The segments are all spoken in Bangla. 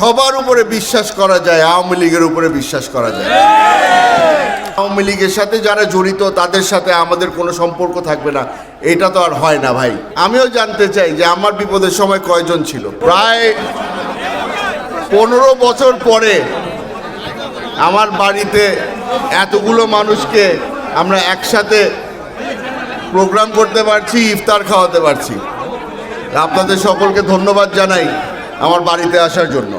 সবার উপরে বিশ্বাস করা যায়, আওয়ামী লীগের উপরে বিশ্বাস করা যায়। আওয়ামী লীগের সাথে যারা জড়িত, তাদের সাথে আমাদের কোনো সম্পর্ক থাকবে না। এটা তো আর হয় না ভাই। আমিও জানতে চাই যে আমার বিপদের সময় কয়জন ছিল? প্রায় পনেরো বছর পরে আমার বাড়িতে এতগুলো মানুষকে আমরা একসাথে প্রোগ্রাম করতে পারছি, ইফতার খাওয়াতে পারছি। আপনাদের সকলকে ধন্যবাদ জানাই আমার বাড়িতে আসার জন্য।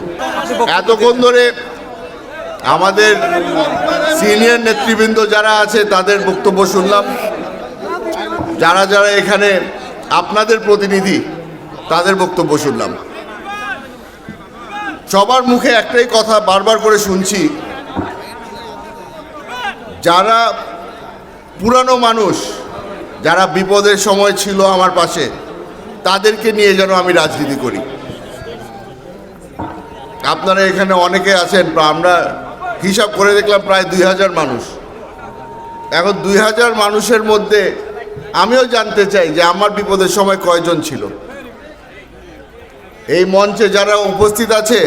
এতক্ষণ ধরে আমাদের সিনিয়র নেতৃবৃন্দ যারা আছে তাদের বক্তব্য শুনলাম। যারা যারা এখানে আপনাদের প্রতিনিধি তাদের বক্তব্য শুনলাম। সবার মুখে একটাই কথা বারবার করে শুনছি। যারা পুরানো মানুষ যারা বিপদের সময় ছিল আমার পাশে তাদেরকে নিয়ে যেন আমি রাজনীতি করি। আপনারা এখানে অনেকে আছেন আমরা হিসাব করে দেখলাম প্রায় দুই হাজার মানুষ। এখন দুই হাজার মানুষের মধ্যে আমিও জানতে চাই যে আমার বিপদের সময় কয়জন ছিল। এই মঞ্চে যারা উপস্থিত আছে,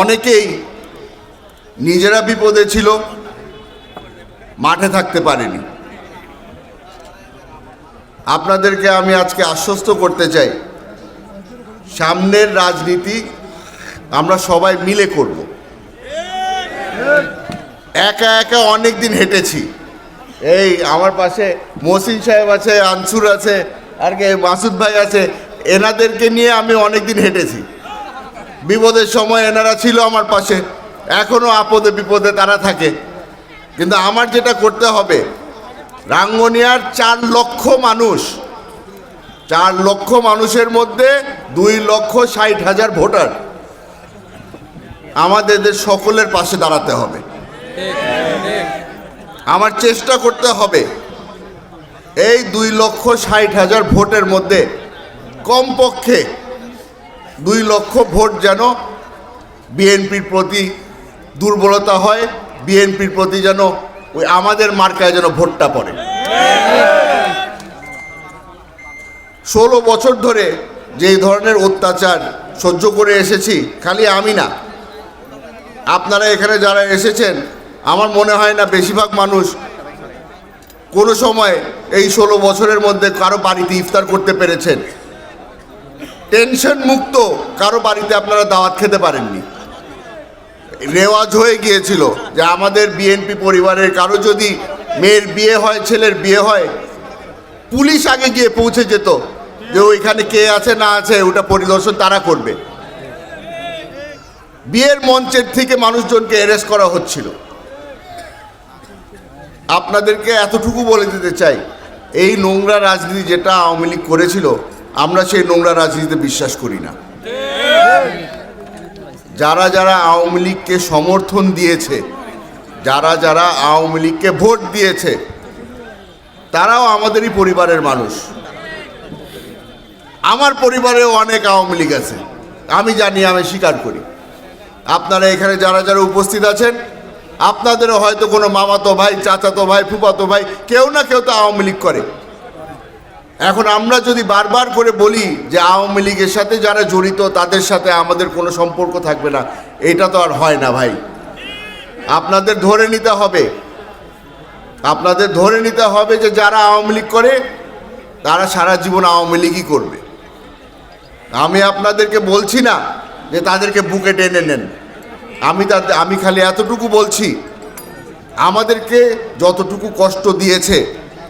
অনেকেই নিজেরা বিপদে ছিল, মাঠে থাকতে পারেনি। আপনাদেরকে আমি আজকে আশ্বস্ত করতে চাই, সামনের রাজনীতি আমরা সবাই মিলে করব। একা একা অনেক দিন হেঁটেছি। এই আমার পাশে মহসিন সাহেব আছে, আনসুর আছে, আর কে, মাসুদ ভাই আছে, এনাদেরকে নিয়ে আমি অনেক দিন হেঁটেছি। বিপদের সময় এনারা ছিল আমার পাশে এখনও আপদে বিপদে তারা থাকে। কিন্তু আমার যেটা করতে হবে, রাঙ্গনিয়ার চার লক্ষ মানুষ, চার লক্ষ মানুষের মধ্যে দুই লক্ষ ষাট হাজার ভোটার। আমাদের সকলের পাশে দাঁড়াতে হবে। আমার চেষ্টা করতে হবে এই দুই লক্ষ ষাট হাজার ভোটের মধ্যে কমপক্ষে দুই লক্ষ ভোট যেন বিএনপির প্রতি দুর্বলতা হয়, বিএনপির প্রতি যেন ওই আমাদের মার্কায় যেন ভোটটা পড়ে। ষোলো বছর ধরে যেই ধরনের অত্যাচার সহ্য করে এসেছি, খালি আমি না আপনারা এখানে যারা এসেছেন, আমার মনে হয় না বেশিরভাগ মানুষ কোনো সময় এই ষোলো বছরের মধ্যে কারও বাড়িতে ইফতার করতে পেরেছেন। টেনশন মুক্ত কারও বাড়িতে আপনারা দাওয়াত খেতে পারেননি। রেওয়াজ হয়ে গিয়েছিল যে আমাদের বিএনপি পরিবারের কারও যদি মেয়ের বিয়ে হয়, ছেলের বিয়ে হয়, পুলিশ আগে গিয়ে পৌঁছে যেত যে ওইখানে কে আছে, না আছে, ওটা পরিদর্শন তারা করবে। বিয়ের মঞ্চের থেকে মানুষজনকে অ্যারেস্ট করা হচ্ছিল। আপনাদেরকে এতটুকু বলে দিতে চাই, এই নোংরা রাজনীতি যেটা আওয়ামী লীগ করেছিল, আমরা সেই নোংরা রাজনীতিতে বিশ্বাস করি না। যারা যারা আওয়ামী লীগকে সমর্থন দিয়েছে, যারা যারা আওয়ামী লীগকে ভোট দিয়েছে, তারাও আমাদেরই পরিবারের মানুষ। আমার পরিবারেও অনেক আওয়ামী লীগ আছে, আমি জানি, আমি স্বীকার করি। আপনারা এখানে যারা যারা উপস্থিত আছেন, আপনাদেরও হয়তো কোনো মামাতো ভাই, চাচাতো ভাই, ফুফাতো ভাই, কেউ না কেউ তো আওয়ামী লীগ করে। এখন আমরা যদি বারবার করে বলি যে আওয়ামী লীগের সাথে যারা জড়িত, তাদের সাথে আমাদের কোনো সম্পর্ক থাকবে না, এটা তো আর হয় না ভাই। আপনাদের ধরে নিতে হবে। আপনাদের ধরে নিতে হবে যে যারা আওয়ামী লীগ করে, তারা সারা জীবন আওয়ামী লীগই করবে। আমি আপনাদেরকে বলছি না যে তাদেরকে বুকে টেনে নেন। আমি তাদের আমি খালি এতটুকু বলছি আমাদেরকে যতটুকু কষ্ট দিয়েছে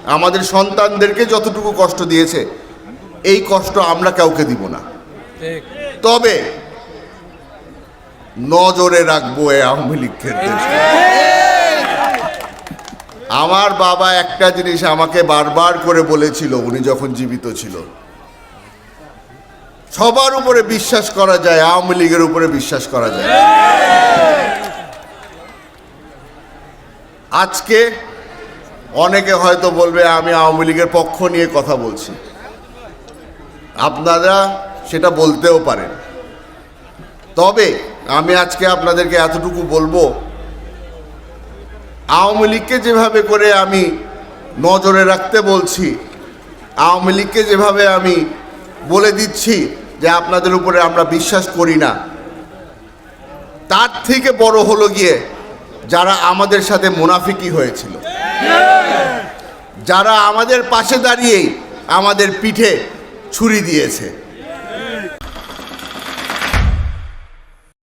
আমাদের সন্তানদেরকে যতটুকু কষ্ট দিয়েছে এই কষ্ট আমরা কাউকে দিব না। তবে নজরে রাখব এ আওয়ামী লীগ ক্ষেত্রে আমার বাবা একটা জিনিস আমাকে বারবার করে বলেছিল উনি যখন জীবিত ছিল সবার উপরে বিশ্বাস করা যায়, আওয়ামী লীগের উপরে বিশ্বাস করা যায়। আজকে অনেকে হয়তো বলবে, আমি আওয়ামী লীগের পক্ষ নিয়ে কথা বলছি। আপনারা সেটা বলতেও পারেন। তবে আমি আজকে আপনাদেরকে এতটুকু বলব, আওয়ামী লীগকে যেভাবে করে আমি নজরে রাখতে বলছি, আওয়ামী লীগকে যেভাবে আমি বলে দিচ্ছি যে আপনাদের উপরে আমরা বিশ্বাস করি না। তার থেকে বড় হলো গিয়ে যারা আমাদের সাথে মুনাফিকি হয়েছিল। যারা আমাদের পাশে দাঁড়িয়েই আমাদের পিঠে ছুরি দিয়েছে।